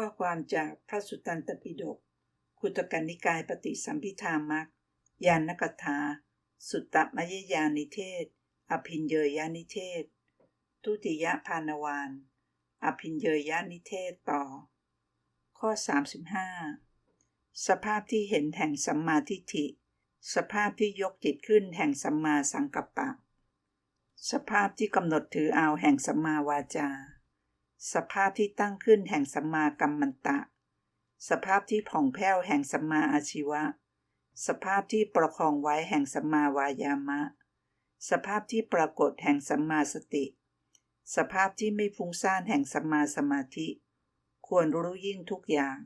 ข้อความจากพระสุตตันตปิฎกคุตกันนิกายปฏิสัมพิธามักยานนกถา สุตตมยยานิเทศ อภินเยยานิเทศ ทุติยพานวาน อภินเยยานิเทศต่อ ข้อ 35 สภาพที่เห็นแห่งสัมมาทิฏฐิ สภาพที่ยกจิตขึ้นแห่งสัมมาสังกัปปะ สภาพที่กำหนดถือเอาแห่งสัมมาวาจา สภาพที่ตั้งขึ้นแห่งสัมมากัมมันตะ สภาพที่ผ่องแผ้วแห่งสัมมาอาชีวะ สภาพที่ประคองไว้แห่งสัมมาวายามะ สภาพที่ปรากฏแห่งสัมมาสติ สภาพที่ไม่ฟุ้งซ่านแห่งสัมมาสมาธิ ควรรู้ยิ่งทุกอย่าง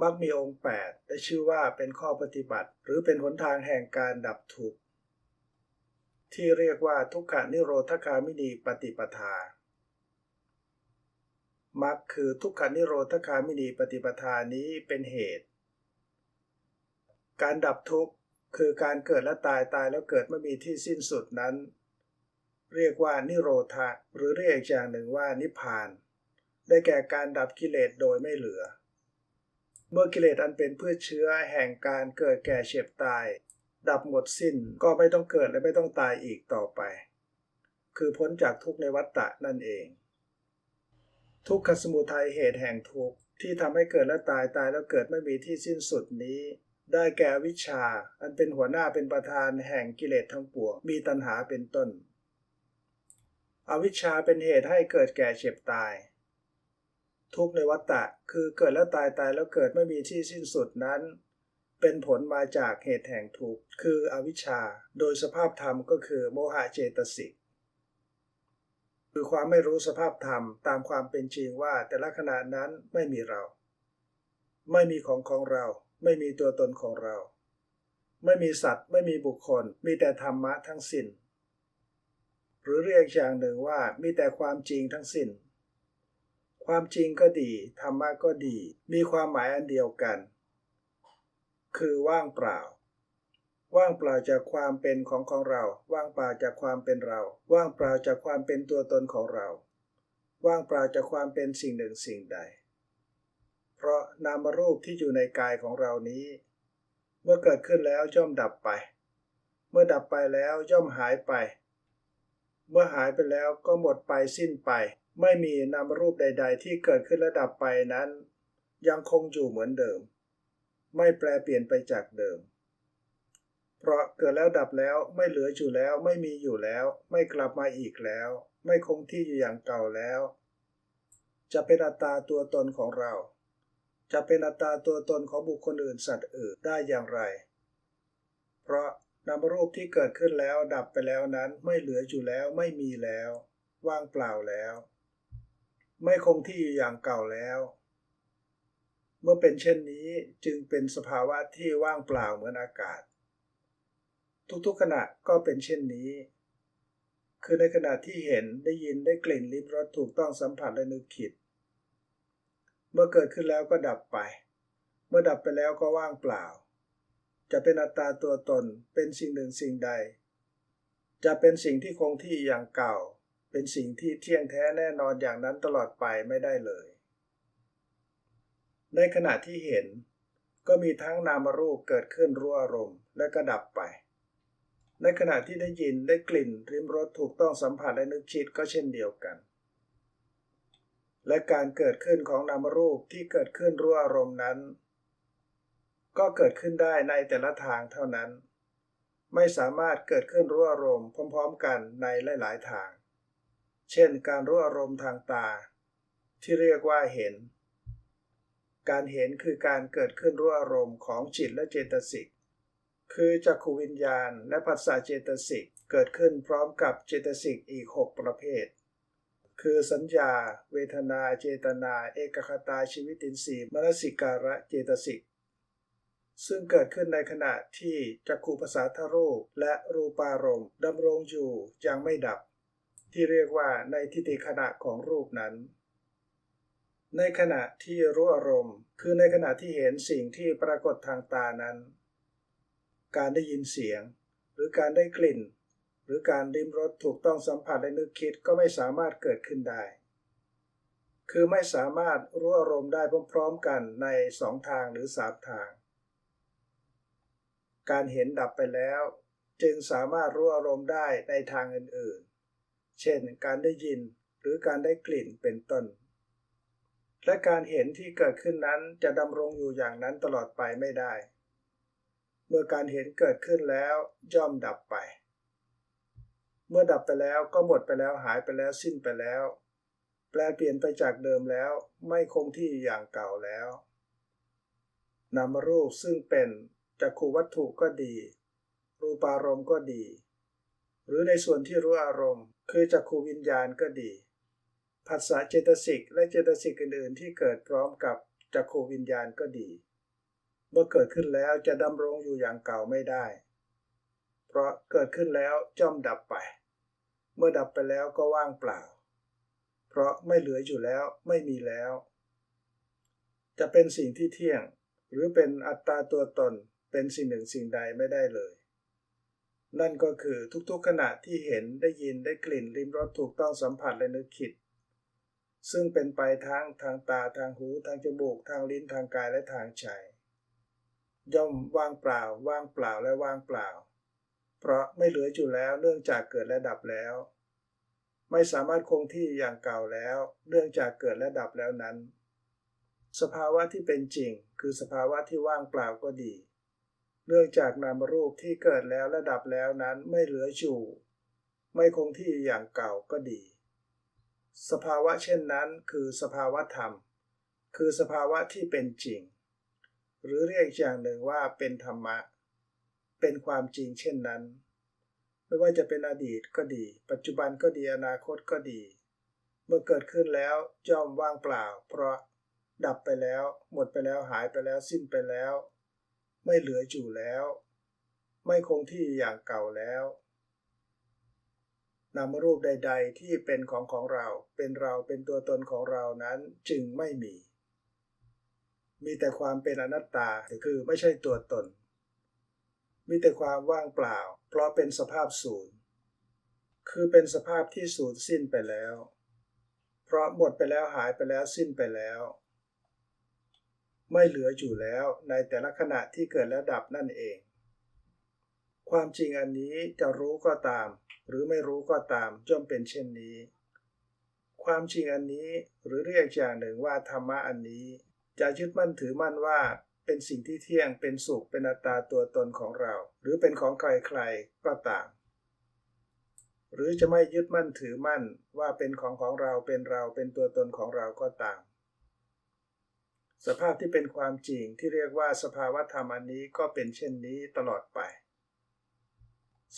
มักมีองค์ 8 ได้ชื่อว่าเป็นข้อปฏิบัติ หรือเป็นหนทางแห่งการดับทุกข์ที่เรียกว่าทุกขานิโรธคามินีปฏิปทา มักคือทุกขานิโรธคามินีปฏิปทานี้เป็นเหตุ การดับทุกข์คือการเกิดและตายตายแล้วเกิดไม่มีที่สิ้นสุดนั้น เรียกว่านิโรธะหรือเรียกอีกอย่างหนึ่งว่านิพพาน ได้แก่การดับกิเลสโดยไม่เหลือ เมื่อกิเลสอันเป็นพืชเชื้อแห่งการเกิดแก่เจ็บตาย ดับหมดสิ้นก็ไม่ต้องเกิดและไม่ต้องตายอีกต่อไป คือพ้นจากทุกข์ในวัฏฏะนั่นเอง ทุกขสมุทัยเหตุแห่งทุกข์ที่ทำให้เกิดและตายตายแล้วเกิดไม่มีที่สิ้นสุดนี้ ได้แก่วิชา อันเป็นหัวหน้าเป็นประธานแห่งกิเลสทั้งปวงมีตัณหาเป็นต้น อวิชชาเป็นเหตุให้เกิดแก่เจ็บตาย ทุกในวัฏฏะคือเกิดแล้วตายตายแล้วเกิดไม่มีที่สิ้นสุดนั้น เป็นผลมาจากเหตุแห่งทุกข์คืออวิชชา โดยสภาพธรรมก็คือโมหะเจตสิก คือความไม่รู้สภาพธรรมตามความเป็นจริงว่าแต่ละขณะนั้นไม่มีเรา ไม่มีของของเรา ไม่มีตัวตนของเรา ไม่มีสัตว์ ไม่มีบุคคล มีแต่ธรรมะทั้งสิ้น หรือเรียกอย่างหนึ่งว่ามีแต่ความจริงทั้งสิ้น ความจริงก็ดีธรรมะก็ดี มีความหมายอันเดียวกัน คือว่างเปล่า ว่างเปล่าจากความเป็นของของเรา ว่างเปล่าจากความเป็นเรา ว่างเปล่าจากความเป็นตัวตนของเรา ว่างเปล่าจากความเป็นสิ่งหนึ่งสิ่งใด เพราะนามรูปที่อยู่ในกายของเรานี้ เมื่อเกิดขึ้นแล้วย่อมดับไป เมื่อดับไปแล้วย่อมหายไป เมื่อหายไปแล้วก็หมดไปสิ้นไป ไม่มีนามรูปใด ๆ ที่เกิดขึ้นและดับไปนั้น ยังคงอยู่เหมือนเดิม ไม่แปลเปลี่ยนไปจากเดิม เพราะเกิดแล้วดับแล้วไม่เหลืออยู่แล้วไม่มีอยู่แล้ว ไม่กลับมาอีกแล้ว ไม่คงที่อยู่อย่างเก่าแล้ว จะเป็นอัตตาตัวตนของเรา จะเป็นอัตตาตัวตนของบุคคลอื่นสัตว์อื่นได้อย่างไร เพราะนามรูปที่เกิดขึ้นแล้วดับไปแล้วนั้นไม่เหลืออยู่แล้วไม่มีแล้ว ว่างเปล่าแล้ว ไม่คงที่อยู่อย่างเก่าแล้ว เมื่อเป็นเช่นนี้จึงเป็นสภาวะที่ว่างเปล่าเหมือนอากาศ ทุกๆขณะก็เป็นเช่นนี้ คือในขณะที่เห็นได้ยินได้กลิ่นลิ้มรสถูกต้องสัมผัสและนึกคิด เมื่อเกิดขึ้นแล้วก็ดับไป เมื่อดับไปแล้วก็ว่างเปล่า จะเป็นอัตตาตัวตนเป็นสิ่งหนึ่งสิ่งใด จะเป็นสิ่งที่คงที่อย่างเก่า เป็นสิ่งที่เที่ยงแท้แน่นอนอย่างนั้นตลอดไปไม่ได้เลย ในขณะที่เห็นก็มีทั้งนามรูปเกิดขึ้นรู้อารมณ์และก็ดับไป ในขณะที่ได้ยินได้กลิ่นริมรสถูกต้องสัมผัสและนึกคิดก็เช่นเดียวกัน และการเกิดขึ้นของนามรูปที่เกิดขึ้นรู้อารมณ์นั้น ก็เกิดขึ้นได้ในแต่ละทางเท่านั้น ไม่สามารถเกิดขึ้นรู้อารมณ์พร้อม ๆ กันในหลายๆทาง เช่น การรู้อารมณ์ทางตา ที่เรียกว่าเห็น การเห็นคือการเกิดขึ้นรู้อารมณ์ของจิตและเจตสิก คือจักขวิญญาณและผัสสะเจตสิกเกิดขึ้นพร้อมกับเจตสิกอีก 6 ประเภท คือสัญญา เวทนา เจตนา เอกคตาชีวิตินทรีย์มนสิการะเจตสิกซึ่งเกิดขึ้นในขณะที่จักขูภาษาทรูปและรูปารมณ์ดำรงอยู่ยังไม่ดับ ที่เรียกว่าในทิฏฐิขณะของรูปนั้น ในขณะที่รู้อารมณ์ คือในขณะที่เห็นสิ่งที่ปรากฏทางตานั้น การได้ยินเสียง หรือการได้กลิ่น หรือการลิ้มรสถูกต้องสัมผัสและนึกคิดก็ไม่สามารถเกิดขึ้นได้ คือไม่สามารถรู้อารมณ์ได้พร้อมๆกันในสองทางหรือสามทาง การเห็นดับไปแล้ว จึงสามารถรู้อารมณ์ได้ในทางอื่นๆ เช่น การได้ยินหรือการได้กลิ่นเป็นต้นและการเห็นที่เกิดขึ้นนั้นจะดำรงอยู่อย่างนั้นตลอดไปไม่ได้ เมื่อการเห็นเกิดขึ้นแล้วย่อมดับไป เมื่อดับไปแล้วก็หมดไปแล้วหายไปแล้วสิ้นไปแล้ว แปลเปลี่ยนไปจากเดิมแล้วไม่คงที่อย่างเก่าแล้วนามรูปซึ่งเป็นจักขูวัตถุก็ดี รูปารมณ์ก็ดี หรือในส่วนที่รู้อารมณ์ คือจักขูวิญญาณก็ดีผัสสะเจตสิกและเจตสิกอื่นๆ ที่เกิดพร้อมกับจักขูวิญญาณก็ดี เมื่อเกิดขึ้นแล้วจะดำรงอยู่อย่างเก่าไม่ได้ เพราะเกิดขึ้นแล้วจ้อมดับไป เมื่อดับไปแล้วก็ว่างเปล่า เพราะไม่เหลืออยู่แล้วไม่มีแล้ว จะเป็นสิ่งที่เที่ยง หรือเป็นอัตตาตัวตนเป็นสิ่งหนึ่งสิ่งใดไม่ได้เลย นั่นก็คือทุกๆขณะที่เห็นได้ยินได้กลิ่นริมรสถูกต้องสัมผัสและนึกคิดซึ่งเป็นไปทั้งทางตาทางหูทางจมูกทางลิ้นทางกายและทางใจ ย่อมว่างเปล่า ว่างเปล่าและว่างเปล่า เพราะไม่เหลืออยู่แล้วเนื่องจากเกิดและดับแล้ว ไม่สามารถคงที่อย่างเก่าแล้วเนื่องจากเกิดและดับแล้วนั้น สภาวะที่เป็นจริง คือสภาวะที่ว่างเปล่าก็ดี เนื่องจากนามรูปที่เกิดแล้วและดับแล้วนั้นไม่เหลืออยู่ ไม่คงที่อย่างเก่าก็ดี สภาวะเช่นนั้นคือสภาวะธรรม คือสภาวะที่เป็นจริง หรือเรียกอย่างหนึ่งว่าเป็นธรรมะ เป็นความจริงเช่นนั้น ไม่ว่าจะเป็นอดีตก็ดี ปัจจุบันก็ดีอนาคตก็ดี เมื่อเกิดขึ้นแล้วย่อมว่างเปล่า เพราะดับไปแล้ว หมดไปแล้วหายไปแล้วสิ้นไปแล้ว ไม่เหลืออยู่แล้ว ไม่คงที่อย่างเก่าแล้วนามรูปใด ๆ ที่เป็นของของเรา เป็นเราเป็นตัวตนของเรานั้นจึงไม่มี มีแต่ความเป็นอนัตตาคือไม่ใช่ตัวตน มีแต่ความว่างเปล่า เพราะเป็นสภาพศูนย์ คือเป็นสภาพที่สูญสิ้นไปแล้ว เพราะหมดไปแล้วหายไปแล้วสิ้นไปแล้ว ไม่เหลืออยู่แล้วในแต่ละขณะที่เกิดและดับนั่นเอง ความจริงอันนี้จะรู้ก็ตาม หรือไม่รู้ก็ตามย่อมเป็นเช่นนี้ ความจริงอันนี้หรือเรียกอย่างหนึ่งว่าธรรมะอันนี้ จะยึดมั่นถือมั่นว่าเป็นสิ่งที่เที่ยงเป็นสุขเป็นอัตตาตัวตนของเรา หรือเป็นของใครๆก็ตาม หรือจะไม่ยึดมั่นถือมั่นว่าเป็นของของเราเป็นเราเป็นตัวตนของเราก็ตาม สภาพที่เป็นความจริงที่เรียกว่าสภาวะธรรมอันนี้ก็เป็นเช่นนี้ตลอดไป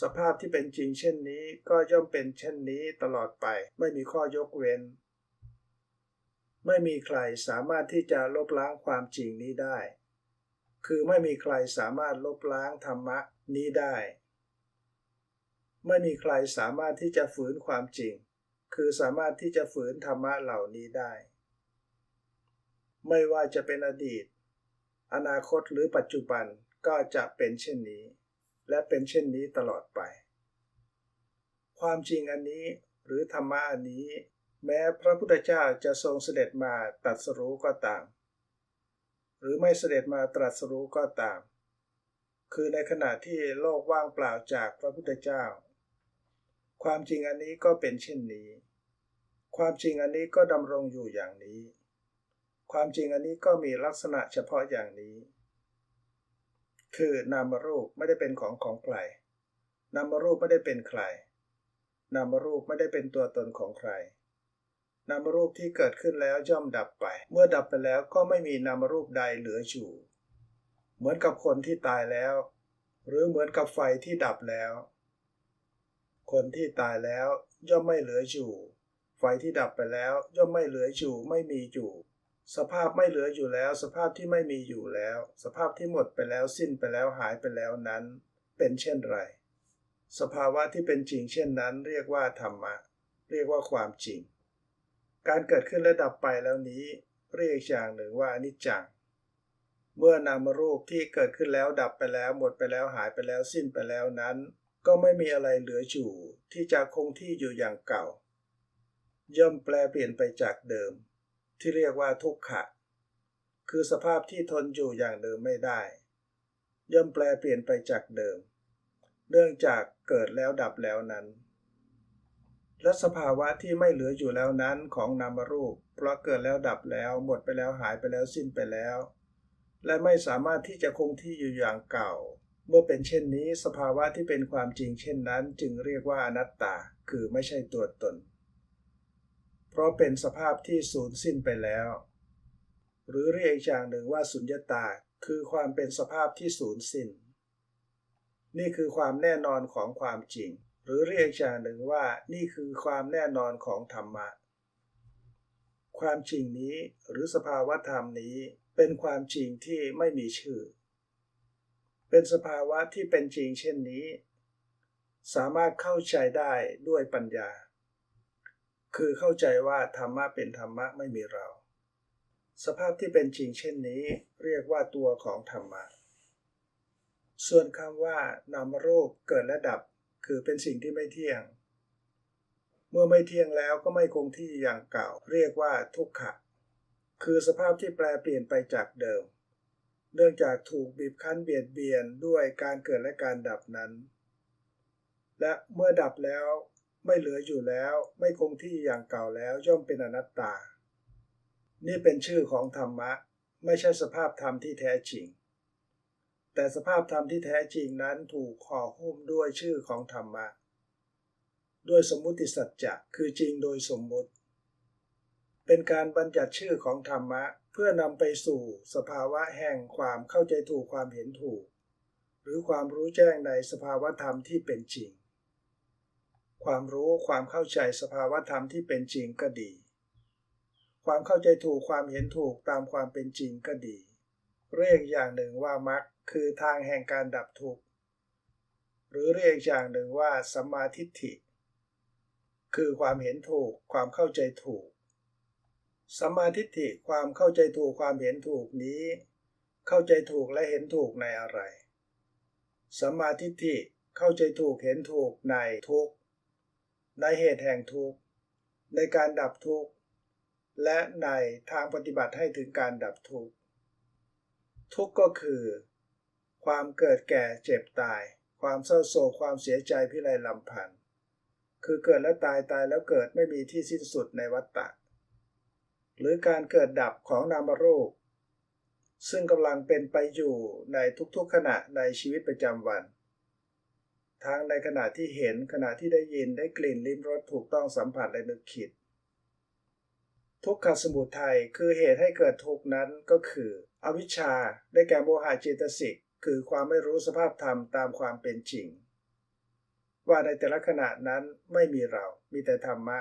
สภาพที่เป็นจริงเช่นนี้ก็ย่อมเป็นเช่นนี้ตลอดไป ไม่มีข้อยกเว้น ไม่มีใครสามารถที่จะลบล้างความจริงนี้ได้ คือไม่มีใครสามารถลบล้างธรรมะนี้ได้ ไม่มีใครสามารถที่จะฝืนความจริง คือสามารถที่จะฝืนธรรมะเหล่านี้ได้ ไม่ว่าจะเป็นอดีต อนาคตหรือปัจจุบันก็จะเป็นเช่นนี้ และเป็นเช่นนี้ตลอดไป ความจริงอันนี้หรือธรรมะอันนี้ แม้พระพุทธเจ้าจะทรงเสด็จมาตรัสรู้ก็ตาม หรือไม่เสด็จมาตรัสรู้ก็ตาม คือในขณะที่โลกว่างเปล่าจากพระพุทธเจ้า ความจริงอันนี้ก็เป็นเช่นนี้ ความจริงอันนี้ก็ดำรงอยู่อย่างนี้ ความจริงอันนี้ก็มีลักษณะเฉพาะอย่างนี้ คือนามรูปไม่ได้เป็นของของใครนามรูปไม่ได้เป็นใครนามรูปไม่ได้เป็นตัวตนของใคร นามรูปที่เกิดขึ้นแล้วย่อมดับไป เมื่อดับไปแล้วก็ไม่มีนามรูปใดเหลืออยู่ เหมือนกับคนที่ตายแล้ว หรือเหมือนกับไฟที่ดับแล้ว คนที่ตายแล้วย่อมไม่เหลืออยู่ ไฟที่ดับไปแล้วย่อมไม่เหลืออยู่ไม่มีอยู่ สภาพไม่เหลืออยู่แล้ว สภาพที่ไม่มีอยู่แล้ว สภาพที่หมดไปแล้วสิ้นไปแล้วหายไปแล้วนั้น เป็นเช่นไร สภาวะที่เป็นจริงเช่นนั้น เรียกว่าธรรมะ เรียกว่าความจริง การเกิดขึ้นและดับไปแล้วนี้ เรียกอย่างหนึ่งว่าอนิจจัง เมื่อนามรูปที่เกิดขึ้นแล้วดับไปแล้วหมดไปแล้วหายไปแล้วสิ้นไปแล้วนั้น ก็ไม่มีอะไรเหลืออยู่ที่จะคงที่อยู่อย่างเก่า ย่อมแปลเปลี่ยนไปจากเดิม ที่เรียกว่าทุกขะ คือสภาพที่ทนอยู่อย่างเดิมไม่ได้ ย่อมแปลเปลี่ยนไปจากเดิม เนื่องจากเกิดแล้วดับแล้วนั้น และสภาวะที่ไม่เหลืออยู่แล้วนั้นของนามรูป เพราะเกิดแล้วดับแล้วหมดไปแล้วหายไปแล้วสิ้นไปแล้ว และไม่สามารถที่จะคงที่อยู่อย่างเก่า เมื่อเป็นเช่นนี้สภาวะที่เป็นความจริงเช่นนั้น จึงเรียกว่าอนัตตา คือไม่ใช่ตัวตน เพราะเป็นสภาพที่สูญสิ้นไปแล้ว หรือเรียกอีกอย่างหนึ่งว่าสุญญตา คือความเป็นสภาพที่สูญสิ้น นี่คือความแน่นอนของความจริง หรือเรียกอย่างหนึ่งว่านี่คือความแน่นอนของธรรมะ ความจริงนี้หรือสภาวะธรรมนี้เป็นความจริงที่ไม่มีชื่อ เป็นสภาวะที่เป็นจริงเช่นนี้ สามารถเข้าใจได้ด้วยปัญญา คือเข้าใจว่าธรรมะเป็นธรรมะไม่มีเรา สภาพที่เป็นจริงเช่นนี้ เรียกว่าตัวของธรรมะ ส่วนคำว่านามรูปเกิดและดับ คือเป็นสิ่งที่ไม่เที่ยง เมื่อไม่เที่ยงแล้วก็ไม่คงที่อย่างเก่า เรียกว่าทุกขะ คือสภาพที่แปลเปลี่ยนไปจากเดิม เนื่องจากถูกบีบคั้นเบียดเบียนด้วยการเกิดและการดับนั้น และเมื่อดับแล้วไม่เหลืออยู่แล้วไม่คงที่อย่างเก่าแล้วย่อมเป็นอนัตตา นี่เป็นชื่อของธรรมะ ไม่ใช่สภาพธรรมที่แท้จริง แต่สภาพธรรมที่แท้จริงนั้นถูกห่อหุ้มด้วยชื่อของธรรมะด้วยสมมุติสัจจะคือจริงโดยสมมุติ เป็นการบัญญัติชื่อของธรรมะ เพื่อนำไปสู่สภาวะแห่งความเข้าใจถูกความเห็นถูก หรือความรู้แจ้งในสภาวะธรรมที่เป็นจริง ความรู้ความเข้าใจสภาวะธรรมที่เป็นจริงก็ดี ความเข้าใจถูกความเห็นถูกตามความเป็นจริงก็ดี เรียกอย่างหนึ่งว่ามรรค คือทางแห่งการดับทุกข์ หรือเรียกอย่างหนึ่งว่าสัมมาทิฏฐิ คือความเห็นถูกความเข้าใจถูกสัมมาทิฏฐิความเข้าใจถูกความเห็นถูกนี้ เข้าใจถูกและเห็นถูกในอะไรสัมมาทิฏฐิเข้าใจถูกเห็นถูกในทุกข์ในเหตุแห่งทุกข์ในการดับทุกข์และในทางปฏิบัติให้ถึงการดับทุกข์ทุกข์ก็คือ ความเกิดแก่เจ็บตาย ความเศร้าโศกความเสียใจพิไรลำพันธ์คือเกิดแล้วตายตายแล้วเกิดไม่มีที่สิ้นสุดในวัฏฏะหรือการเกิดดับของนามรูป ซึ่งกำลังเป็นไปอยู่ในทุกๆขณะในชีวิตประจำวัน ทั้งในขณะที่เห็นขณะที่ได้ยินได้กลิ่นลิ้มรสถูกต้องสัมผัสและนึกคิด ทุกขสมุทัยคือเหตุให้เกิดทุกนั้นก็คือ อวิชชาได้แก่โมหะเจตสิก คือความไม่รู้สภาพธรรมตามความเป็นจริง ว่าในแต่ละขณะนั้นไม่มีเรา มีแต่ธรรมะ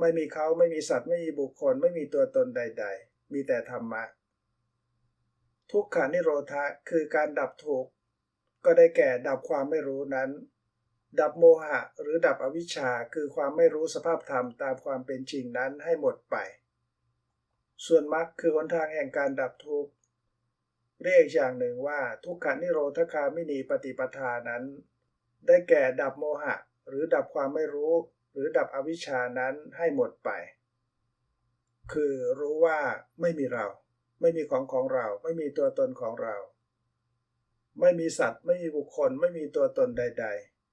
ไม่มีเขาไม่มีสัตว์ไม่มีบุคคล ไม่มีตัวตนใด ๆ มีแต่ธรรมะ ทุกขานิโรธะคือการดับทุกข์ก็ได้แก่ดับความไม่รู้นั้น ดับโมหะหรือดับอวิชชาคือความไม่รู้สภาพธรรมตามความเป็นจริงนั้นให้หมดไป ส่วนมรรคคือหนทางแห่งการดับทุกข์ เรียกอย่างหนึ่งว่าทุกขนิโรธคามินีปฏิปทานั้น ได้แก่ดับโมหะ หรือดับความไม่รู้ หรือดับอวิชชานั้นให้หมดไป คือรู้ว่าไม่มีเรา ไม่มีของของเรา ไม่มีตัวตนของเรา ไม่มีสัตว์ ไม่มีบุคคล ไม่มีตัวตนใด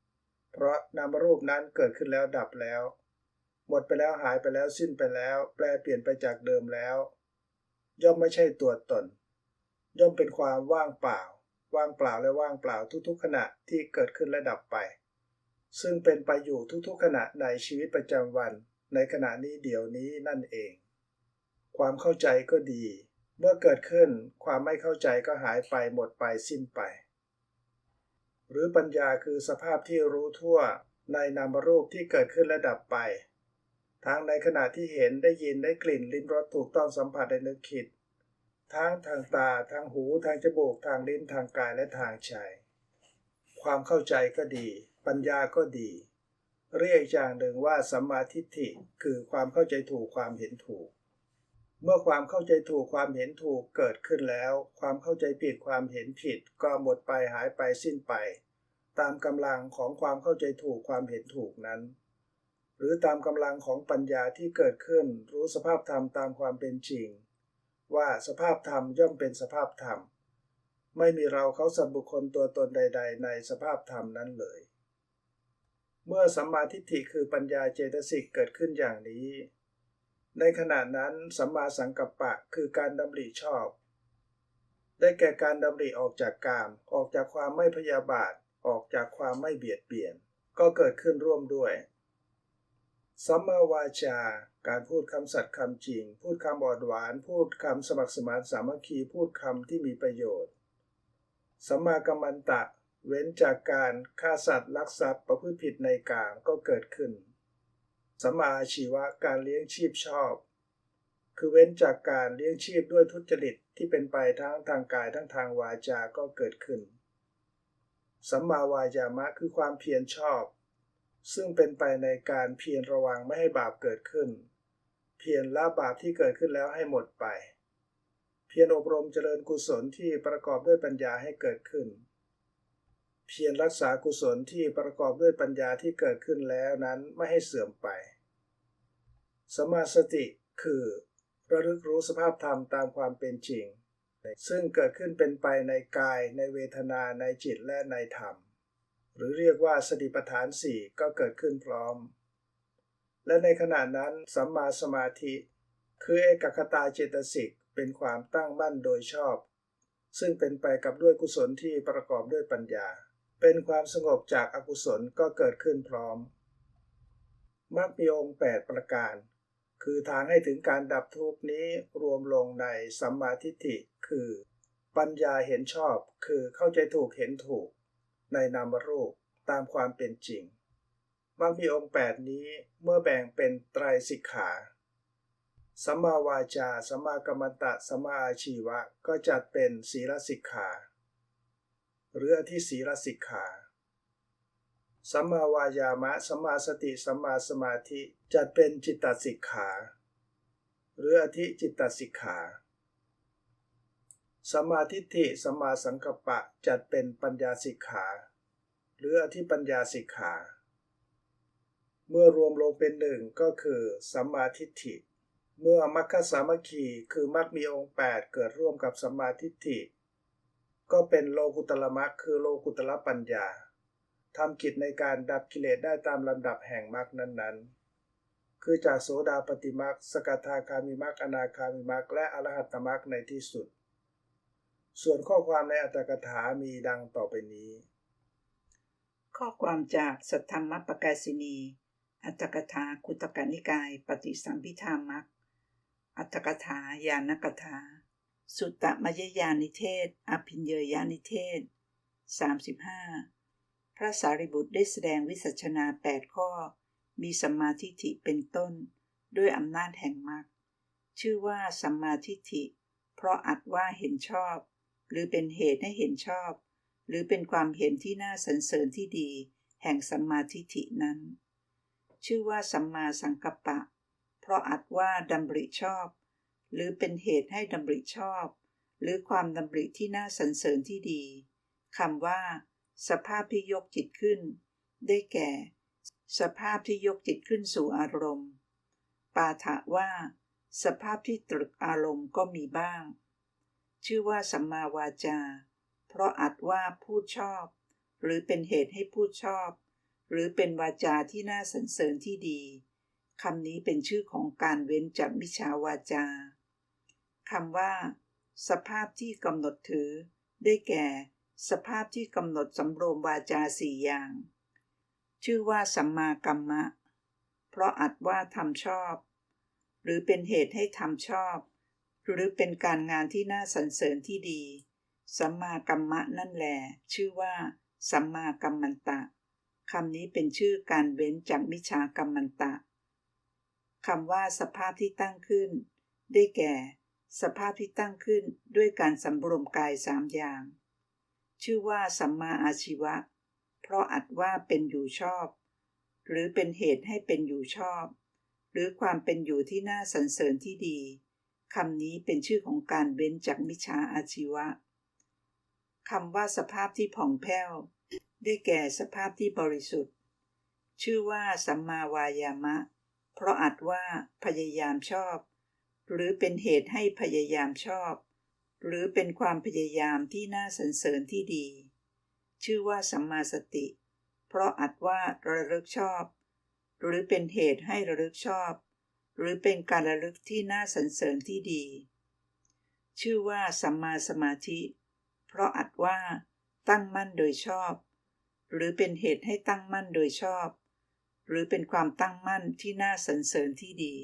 ๆ เพราะนามรูปนั้นเกิดขึ้นแล้วดับแล้ว หมดไปแล้วหายไปแล้วสิ้นไปแล้ว แปลเปลี่ยนไปจากเดิมแล้ว ย่อมไม่ใช่ตัวตน ย่อมเป็นความว่างเปล่า ว่างเปล่าและว่างเปล่าทุกๆ ขณะที่เกิดขึ้นและดับไป ซึ่งเป็นไปอยู่ทุกๆ ขณะในชีวิตประจำวัน ในขณะนี้เดี๋ยวนี้นั่นเอง ความเข้าใจก็ดี เมื่อเกิดขึ้นความไม่เข้าใจก็หายไปหมดไปสิ้นไป หรือปัญญาคือสภาพที่รู้ทั่วในนามรูปที่เกิดขึ้นและดับไป ทั้งในขณะที่เห็นได้ยินได้กลิ่นลิ้มรสถูกต้องสัมผัสได้นึกคิด ทั้งทางตาทางหูทางจมูกทางลิ้นทางกายและทางใจความเข้าใจก็ดี ปัญญาก็ดี เรียกอย่างหนึ่งว่าสัมมาทิฏฐิคือความเข้าใจถูกความเห็นถูก เมื่อความเข้าใจถูกความเห็นถูกเกิดขึ้นแล้ว ความเข้าใจผิดความเห็นผิด ก็หมดไปหายไปสิ้นไป ตามกำลังของความเข้าใจถูกความเห็นถูกนั้น หรือตามกำลังของปัญญาที่เกิดขึ้นรู้สภาพธรรมตามความเป็นจริง ว่าสภาพธรรมย่อมเป็นสภาพธรรม ไม่มีเราเขาสัตว์บุคคลตัวตนใด ๆ ในสภาพธรรมนั้นเลย เมื่อสัมมาทิฏฐิคือปัญญาเจตสิกเกิดขึ้นอย่างนี้ ในขณะนั้นสัมมาสังกัปปะคือการดำริชอบ ได้แก่การดำริออกจากกาม ออกจากความไม่พยาบาท ออกจากความไม่เบียดเบียน ก็เกิดขึ้นร่วมด้วย สัมมาวาจา การพูดคำสัตย์คำจริง พูดคำอ่อนหวาน พูดคำสมัครสมานสามัคคี พูดคำที่มีประโยชน์ สัมมากัมมันตะ เว้นจากการฆ่าสัตว์ลักทรัพย์ประพฤติผิดในกามก็เกิดขึ้น สัมมาอาชีวะ การเลี้ยงชีพชอบ คือเว้นจากการเลี้ยงชีพด้วยทุจริตที่เป็นไปทั้งทางกายทั้งทางวาจาก็เกิดขึ้น สัมมาวายามะคือความเพียรชอบ ซึ่งเป็นไปในการเพียรระวังไม่ให้บาปเกิดขึ้น เพียรละบาปที่เกิดขึ้นแล้วให้หมดไป เพียรอบรมเจริญกุศลที่ประกอบด้วยปัญญาให้เกิดขึ้น เพียรรักษากุศลที่ประกอบด้วยปัญญาที่เกิดขึ้นแล้วนั้นไม่ให้เสื่อมไปสมมาสติคือระลึกรู้สภาพธรรมตามความเป็นจริง ซึ่งเกิดขึ้นเป็นไปในกายในเวทนาในจิตและในธรรม หรือเรียกว่าสติปัฏฐานสี่ก็เกิดขึ้นพร้อม และในขณะนั้นสัมมาสมาธิ คือเอกคตาเจตสิกเป็นความตั้งมั่นโดยชอบ ซึ่งเป็นไปกับด้วยกุศลที่ประกอบด้วยปัญญา เป็นความสงบจากอากุศลก็เกิดขึ้นพร้อมมรรคมีองค์ 8 ประการ คือทางให้ถึงการดับทุกนี้รวมลงในสัมมาทิฏฐิคือ ปัญญาเห็นชอบคือเข้าใจถูกเห็นถูก ในนามรูปตามความเป็นจริงมรรคมีองค์ 8 นี้เมื่อแบ่งเป็นไตรสิกขาสัมมาวาจาสัมมากัมมันตะสัมมาอาชีวะก็จัดเป็นศีลสิกขา หรืออธิศีลสิกขาสัมมาวายามะสัมมาสติสัมมาสมาธิจัดเป็นจิตตสิกขา หรืออธิจิตตสิกขา สัมมาทิฏฐิสัมมาสังกปะจัดเป็นปัญญาสิกขา หรืออธิปัญญาสิกขา เมื่อรวมลงเป็นหนึ่งก็คือสัมมาทิฏฐิ เมื่อมัคคสามัคคีคือมัคมีองค์ 8 เกิดร่วมกับสัมมาทิฏฐิ ก็เป็นโลกุตละมัคคือโลกุตละปัญญาทำกิจในการดับกิเลสได้ตามลำดับแห่งมัคนั้นๆ คือจากโสดาปฏิมัคสกทาคามิมัคอนาคามิมัคและอรหัตตมัคในที่สุด ส่วนข้อความในอัตถกถามีดังต่อไปนี้ ข้อความจากสัทธรรมปกาสินี อัตถกถาคุตกนิกาย ปฏิสัมพิธามักอัตถกถายานกถา สุตตมยญานิเทศ อภิญเยยานิเทศ 35 พระสารีบุตรได้แสดงวิสัชนา 8 ข้อ มีสัมมาทิฏฐิเป็นต้น ด้วยอำนาจแห่งมรรคชื่อว่าสัมมาทิฏฐิ เพราะอัดว่าเห็นชอบ หรือเป็นเหตุให้เห็นชอบ หรือเป็นความเห็นที่น่าสรรเสริญที่ดี แห่งสัมมาทิฏฐินั้น ชื่อว่าสัมมาสังกัปปะ เพราะอัดว่าดำริชอบ หรือเป็นเหตุให้ดำริชอบ หรือความดำริที่น่าสรรเสริญที่ดีคำว่า สภาพที่ยกจิตขึ้น ได้แก่ สภาพที่ยกจิตขึ้นสู่อารมณ์ ปาฐะว่า สภาพที่ตรึกอารมณ์ก็มีบ้าง ชื่อว่าสัมมาวาจา เพราะอัดว่าพูดชอบ หรือเป็นเหตุให้พูดชอบ หรือเป็นวาจาที่น่าสรรเสริญที่ดีคำนี้เป็นชื่อของการเว้นจากมิจฉาวาจาคำว่า สภาพที่กำหนดถือ ได้แก่ สภาพที่กำหนดสำรวมวาจาสี่อย่าง ชื่อว่าสัมมากัมมะ เพราะอัดว่าทำชอบ หรือเป็นเหตุให้ทำชอบ หรือเป็นการงานที่น่าสรรเสริญที่ดี สัมมากัมมะนั่นแหละชื่อว่าสัมมากัมมันตะคำนี้เป็นชื่อการเว้นจากมิจฉากัมมันตะคำว่าสภาพที่ตั้งขึ้น ได้แก่ สภาพที่ตั้งขึ้นด้วยการสำรวมกายสามอย่าง ชื่อว่าสัมมาอาชีวะ เพราะอัดว่าเป็นอยู่ชอบ หรือเป็นเหตุให้เป็นอยู่ชอบ หรือความเป็นอยู่ที่น่าสรรเสริญที่ดี คำนี้เป็นชื่อของการเว้นจากมิจฉาอาชีวะคำว่าสภาพที่ผ่องแผ้ว ได้แก่สภาพที่บริสุทธิ์ ชื่อว่าสัมมาวายามะ เพราะอัดว่าพยายามชอบ หรือเป็นเหตุให้พยายามชอบ หรือเป็นความพยายามที่น่าสรรเสริญที่ดี ชื่อว่าสัมมาสติ เพราะอัดว่าระลึกชอบ หรือเป็นเหตุให้ระลึกชอบ หรือเป็นการระลึกที่น่าสรรเสริญที่ดี ชื่อว่าสัมมาสมาธิ เพราะอัดว่า ตั้งมั่นโดยชอบ หรือเป็นเหตุให้ตั้งมั่นโดยชอบ หรือเป็นความตั้งมั่นที่น่าสรรเสริญที่ดี